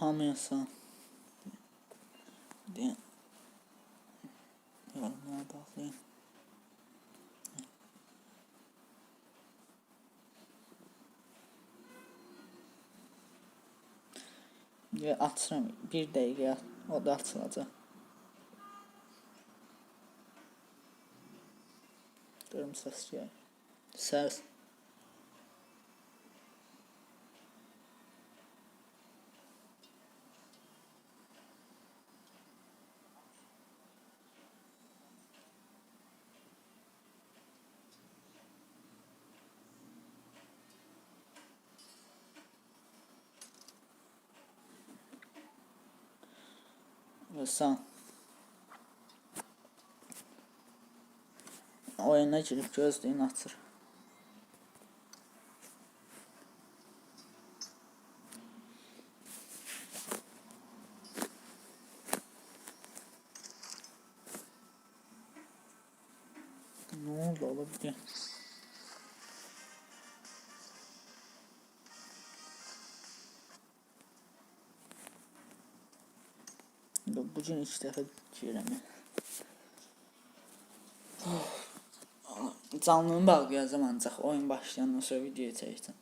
hamıya diye yorumlara bakayım. Ya açıram bir dəqiqə o da açılacaq. Görüm səs gəlir. Səs. Sağ. Oyuna girip gözlüğünü açır. Ne oldu olabilir? Bugün ilk defa girəm. Canlını bağlayacağım ancaq oyun başlayandan sonra videoya çəkəcəm.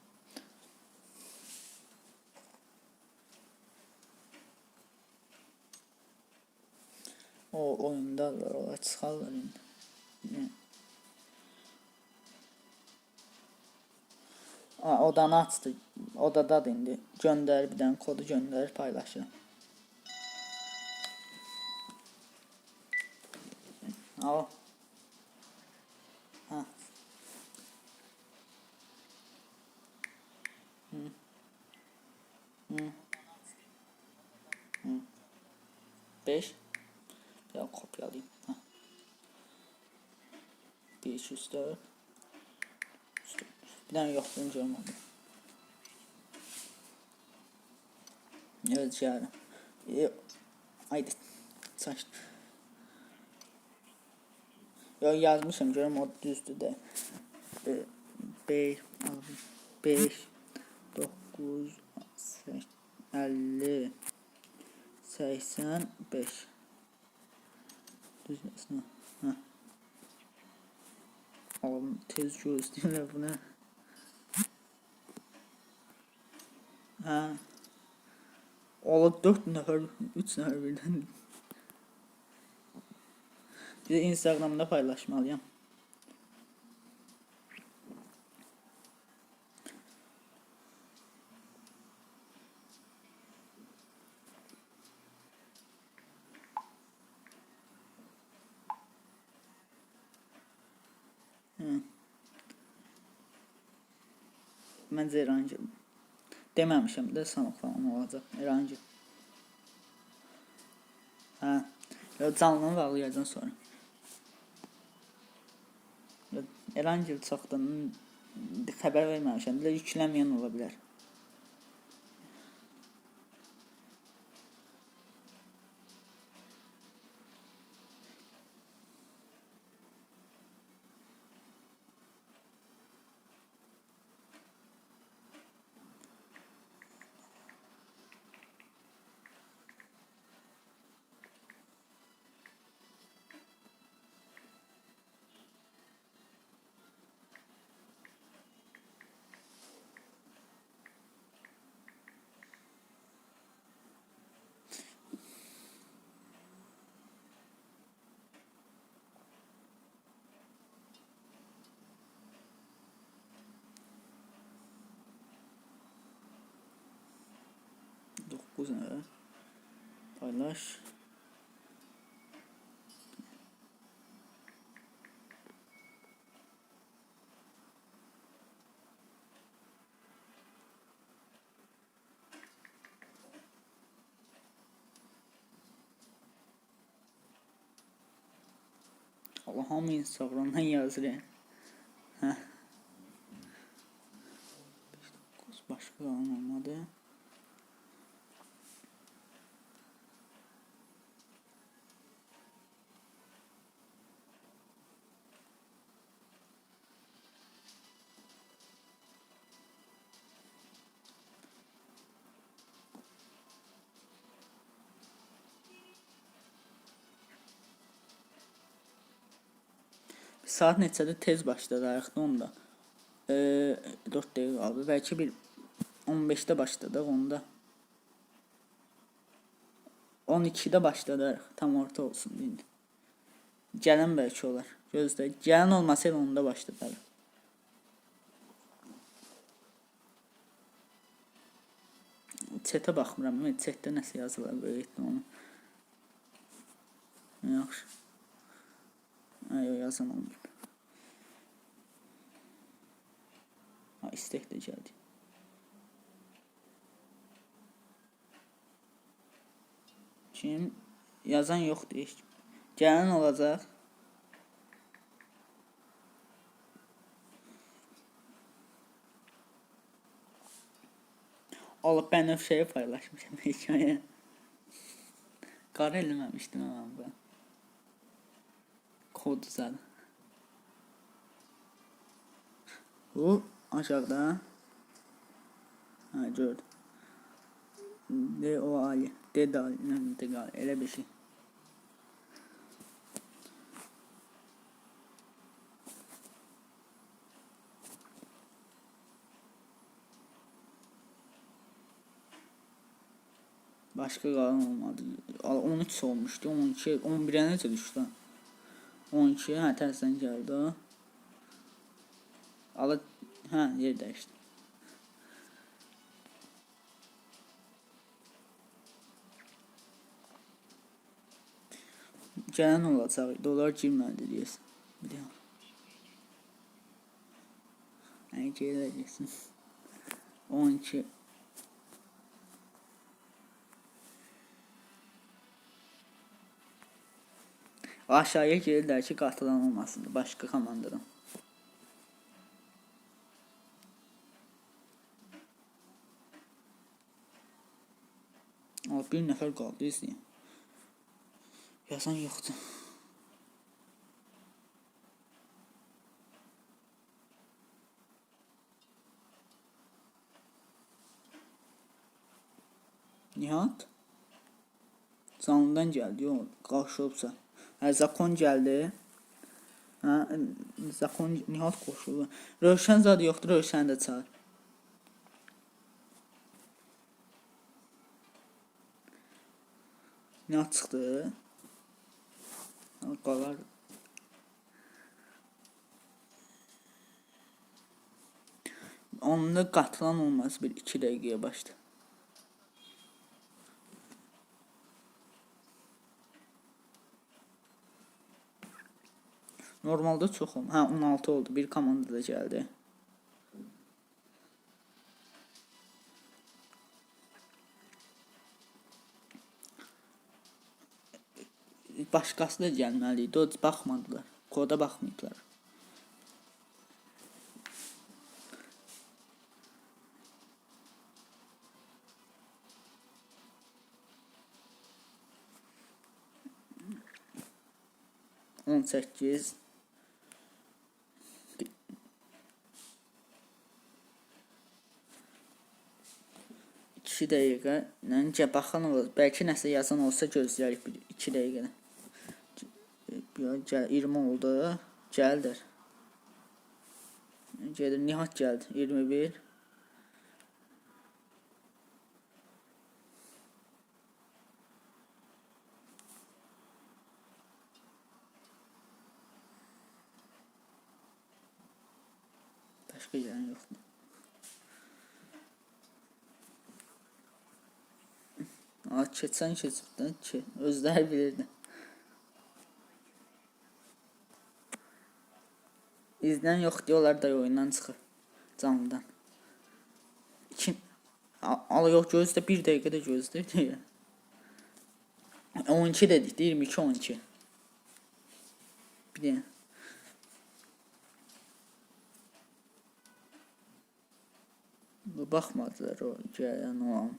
O oyundalar, ola çıxarlar indi. Odanı açdı. Odadadır indi. Göndər bir dənə kodu göndərir, paylaşır. Al. Ha. Hı. Hı. Hı. Beş. Ya kopyalayayım. Ha. 504. Bir tane yokluğum görmedim. Evet yarın. Ee, haydi. Saç. Ya yazmışım görüm o düzdü de. 5 5 9 50 85 Düz yazma. Ha. Oğlum tez gösterler bu ne? Ha. Oğlum 4 nefer 3 nefer birden bir de Instagram'da paylaşmalıyım. Hı. Məncə Erancıl. Deməmişəm də sanıq falan olacaq. Erancıl. Hə. Ya canlını bağlayacağım sonra. Erancıl çoxdan xəbər verməmişəm. Də yükləməyən ola bilər. Dokuz ne? Paylaş. Allah hamı Instagram'dan yazır ya. Heh. 5, başka alan olmadı. Saat neçədə tez başladıq onda. Eee 4 dəqiqə qaldı. Bəlkə bir 15-də başladıq onda. 12-də başladıq. Tam orta olsun indi. Gələn bəlkə olar. Gözlə. Gələn olmasaydı onda başladıq. Chatə baxmıram. Chatdə nəsə yazılır böyük ehtimalla. Yaxşı. Ay, yazan olmayıb. Ha, istek də gəldi. Kim? Yazan yoxdur heç. Gələn olacaq. Alıp bənövşəyi paylaşmışam hekayə. Qara eləməmişdim ama ben. Kod zaten. Bu aşağıda. Ha gördüm. D o Ali. D de Ali. Ne Ali. Öyle bir şey. Başka kalan olmadı. Al- 13 olmuştu. 12, 11'e necə düşdü? lan? 12, hə, tərsən gəldi o. Ala, hə, yer dəyişdi. Gələn olacaq, dolar girmədi deyəsən. Bir daha. Ay gələcəksin. 12 Aşağıya gelirlər ki, qatılan olmasın başqa komandadan. Bir nəfər qaldı izləyən. Yazan yoxdur. Nihat? Canlıdan gəldi, o qarşı Hə, Zakon gəldi. Hə, Zakon Nihat qoşuldu. Rövşən zad yoxdur, Rövşən də çağır. Nihat çıxdı. Qalar. Onda qatılan olmaz bir 2 dəqiqəyə başda. Normalde çok oldu. Ha 16 oldu. Bir komanda da geldi. Başqası da gəlməli idi. O baxmadılar. Koda baxmayıblar. On səkkiz 2 dəqiqə. Necə baxan olur. Bəlkə nəsə yazan olsa gözləyək bir 2 dəqiqə. 20 oldu. Gəldir. Gedir Nihat gəldi. 21. Başqa gələn yoxdur. Aa, keçən keçibdən ki, özləri bilirdi. İzləyən yox diyorlar da oyundan çıxır. Canlıdan. Kim? Al yox gözlə 1 dəqiqə də gözlə deyə. 12 dedik, 22 12. Bir də. Baxmadılar o gələn o an.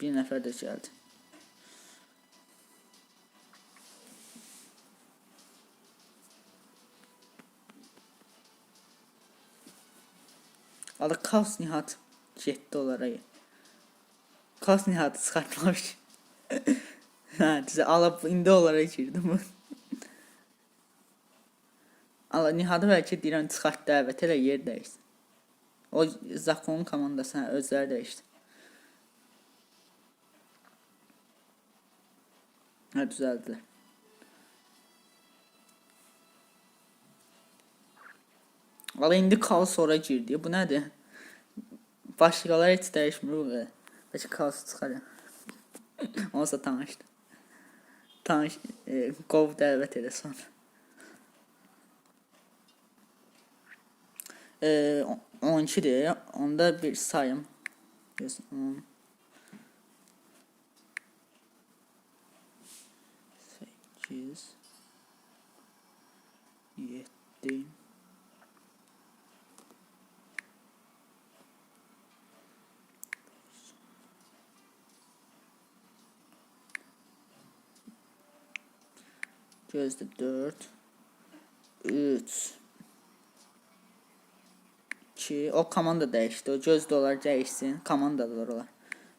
Bir nəfər də gəldi. Adı Kaos Nihat getdi onlara. Kaos Nihatı çıxartmamış. Hə, düzə alıb indi onlara girdim. Allah Nihadı bəlkə deyirəm çıxart dəvət elə yer dəyişsin. O Zakonun komandası hə, özləri dəyişdi. Hə, düzəldilər. Valla indi kaos sonra girdi. Bu nədir? Dəyişmir bu. qədər. Bəlkə kaos çıxar. ya. Onsa tanışdı. Tanış, e, qov dəvət elə sonra. E, 12'dir. Onda bir sayım. Yes, 10. 8 7 Gözde 4 3 2 O komanda dəyişdi. O göz dolar dəyişsin. Komandalar olar.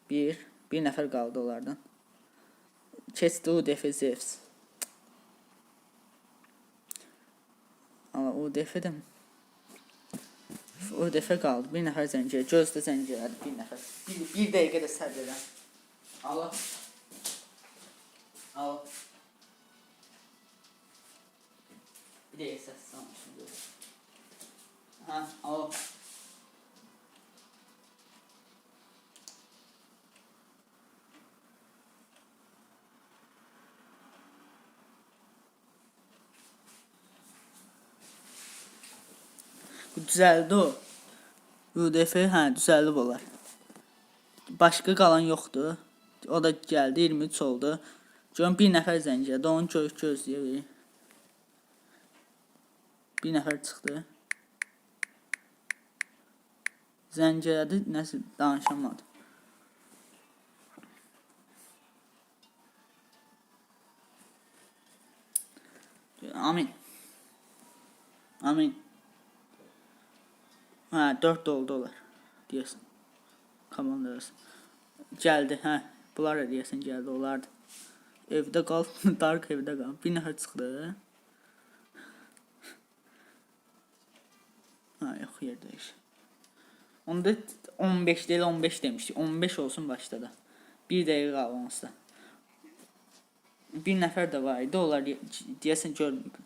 1 bir nəfər qaldı onlardan. Keçdi o Defezevs. Ama o defedim. O defe qaldı. Bir nəfər zəncir. Gözdə zəncirlədi bir nəfər. Bir, bir dəqiqə də səbr elə. Allah. Al. Bir dəqiqə səs salmışım. Ha, al. Bu düzəldi o. UDF hə düzəlib olar. Başqa qalan yoxdur. O da gəldi 23 oldu. Görüm bir nəfər zəng elədi. Onu gör gözləyək. Bir nəfər çıxdı. Zəng elədi, nəsə danışamadı. Amin. Amin. Ha 4 oldu olar. Deyəsən. Komandalar. Gəldi, hə. Bunlar da deyəsən gəldi, olardı. Evdə qal, Dark evdə qal. Bir nəfər çıxdı. Ha, yox, yer dəyiş. Onda 15 değil 15 demiştik. 15 olsun başta da. Bir dəqiqə da. Bir nəfər də var idi. Onlar deyəsən görmür.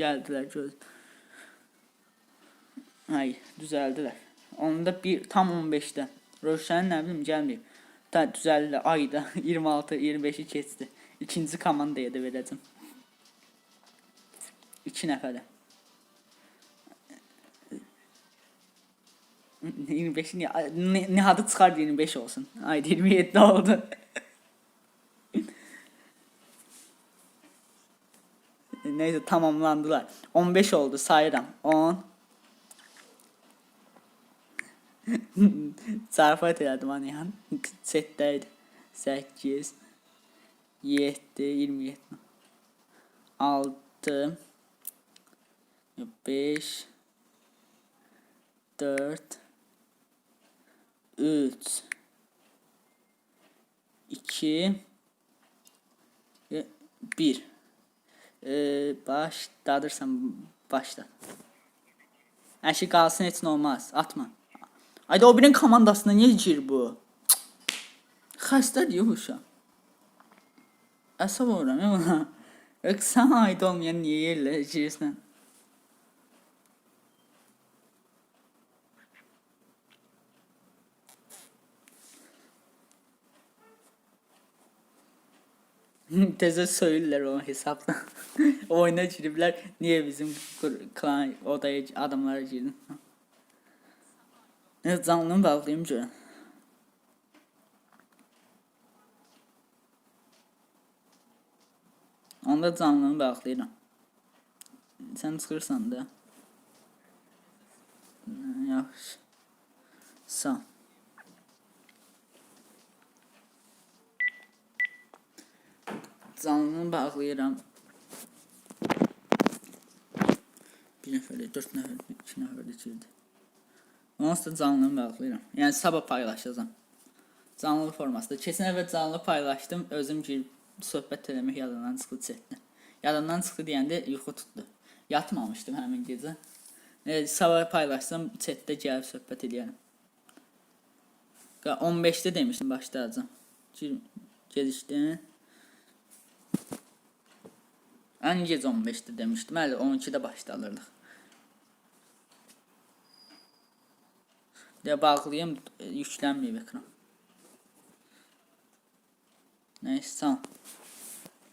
Gəldilər göz. Ay, düzəldilər. Onda bir tam 15-də. Rövşənin nə bilim gəlməyib. Da düzəldi ayda 26 25-i keçdi. İkinci komandaya da verəcəm. 2 nəfərə. 25 ni ne, Nihat'ı çıkar 25 olsun. Ay 27 oldu. Neyse tamamlandılar. 15 oldu sayıram. 10 Zarafat elədim ha Nihan. Setdəydi. 8 7 27 6 5 4 3 2 1 ee, başladırsam başla. Her şey kalsın etsin olmaz. Atma. Ayda o birinin komandasına niye gir bu? Xəstə diyor bu uşaq. Əsəb oluram buna. Yox sən aid olmayan niyə yerlə girsən? Teze söylediler o hesapta. Oyuna giripler. Niye bizim klan odaya adamlara girdin? Canlımı bağlayayım görün. Onda canlımı bağlayıram. Sen çıxırsan da. Yaxşı. Sağ. Canlını bağlayıram. Bir nəfərə 4 nəfər, 2 nəfər də girdi. Onsuz da canlı bağlayıram. Yəni sabah paylaşacağam. Canlı formasında. Keçən həftə canlı paylaşdım. Özüm girib söhbət eləmək yadımdan çıxdı chatdə. Yadımdan çıxdı deyəndə yuxu tutdu. Yatmamışdım həmin gecə. E, sabah paylaşsam chatdə gəlib söhbət eləyərəm. Qa- 15-də demişdim başlayacağam. Gir gedişdən. Ən gec 15-də demişdim. Hələ 12-də başlanırdıq. De bağlayayım, e, yüklənməyib ekran. Neyse tamam.